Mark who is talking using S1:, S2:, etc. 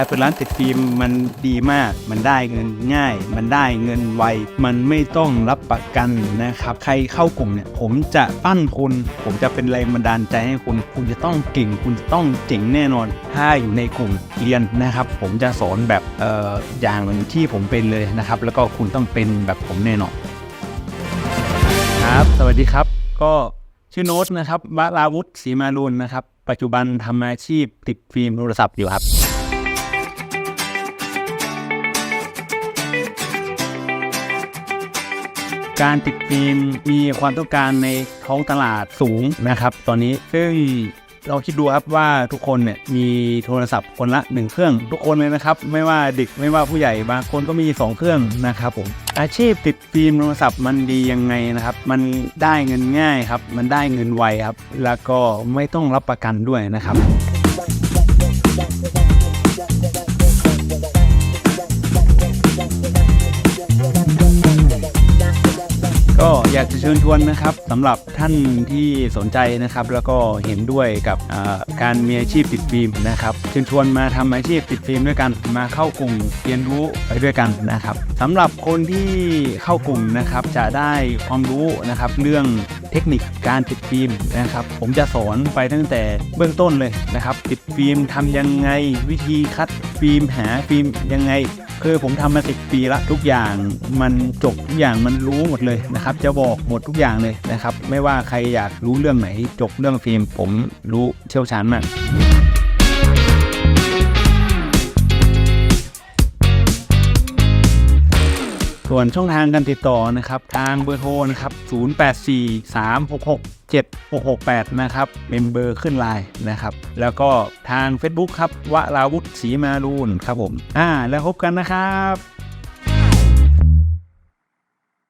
S1: การเปิดร้านติดฟิล์มมันดีมาก มันได้เงินง่าย มันได้เงินไว มันไม่ต้องรับประกันนะครับ ใครเข้ากลุ่มเนี่ย ผมจะปั้นคุณ ผมจะเป็นแรงบันดาลใจให้คุณ คุณจะต้องเก่ง คุณจะต้องเจ๋งแน่นอน ถ้าอยู่ในกลุ่มเรียนนะครับ ผมจะสอนแบบเอ่ออย่างที่ผมเป็นเลยนะครับ แล้วก็คุณต้องเป็นแบบผมแน่นอน ครับ สวัสดีครับ ก็ชื่อโน้ตนะครับวราวุฒิศรีมารุนนะครับ ปัจจุบันทำอาชีพติดฟิล์มโทรศัพท์อยู่ครับ การติดฟิล์มมีความต้องการในท้องตลาดสูงนะครับ ตอนนี้ซึ่งเราคิดดูครับว่าทุกคนเนี่ยมีโทรศัพท์คนละหนึ่งเครื่องทุกคนเลยนะครับ ไม่ว่าเด็กไม่ว่าผู้ใหญ่บางคนก็มี 2 เครื่องนะครับผมอาชีพติดฟิล์มโทรศัพท์มันดียังไงนะครับ มันได้เงินง่ายครับ มันได้เงินไวครับ แล้วก็ไม่ต้องรับประกันด้วยนะครับ อยากจะเชิญชวนนะครับสำหรับท่านที่สนใจนะครับ แล้วก็เห็นด้วยกับการมีอาชีพติดฟิล์มนะครับเชิญชวนมาทำอาชีพติดฟิล์มด้วยกัน มาเข้ากลุ่มเรียนรู้ไปด้วยกันนะครับสำหรับคนที่เข้ากลุ่มนะครับจะได้ความรู้นะครับเรื่องเทคนิคการติดฟิล์มนะครับ ผมจะสอนไปตั้งแต่เบื้องต้นเลยนะครับ ติดฟิล์มทำยังไงวิธีคัดฟิล์มหาฟิล์มยังไง คือผมทำมาสิปีละทุกอย่างมันจบทุกอย่างมันรู้หมดเลยนะครับ จะบอกหมดทุกอย่างเลยนะครับ ไม่ว่าใครอยากรู้เรื่องไหนจบเรื่องฟิล์มผมรู้เชี่ยวชาญมาก ส่วนช่องทางการติดต่อนะครับทางเบอร์โทรนะครับ 0843667668 นะครับเป็นเบอร์ขึ้นไลน์นะครับ แล้วก็ทาง Facebook ครับวราวุฒิศรีมารูนครับผม อ่า แล้วพบกันนะครับ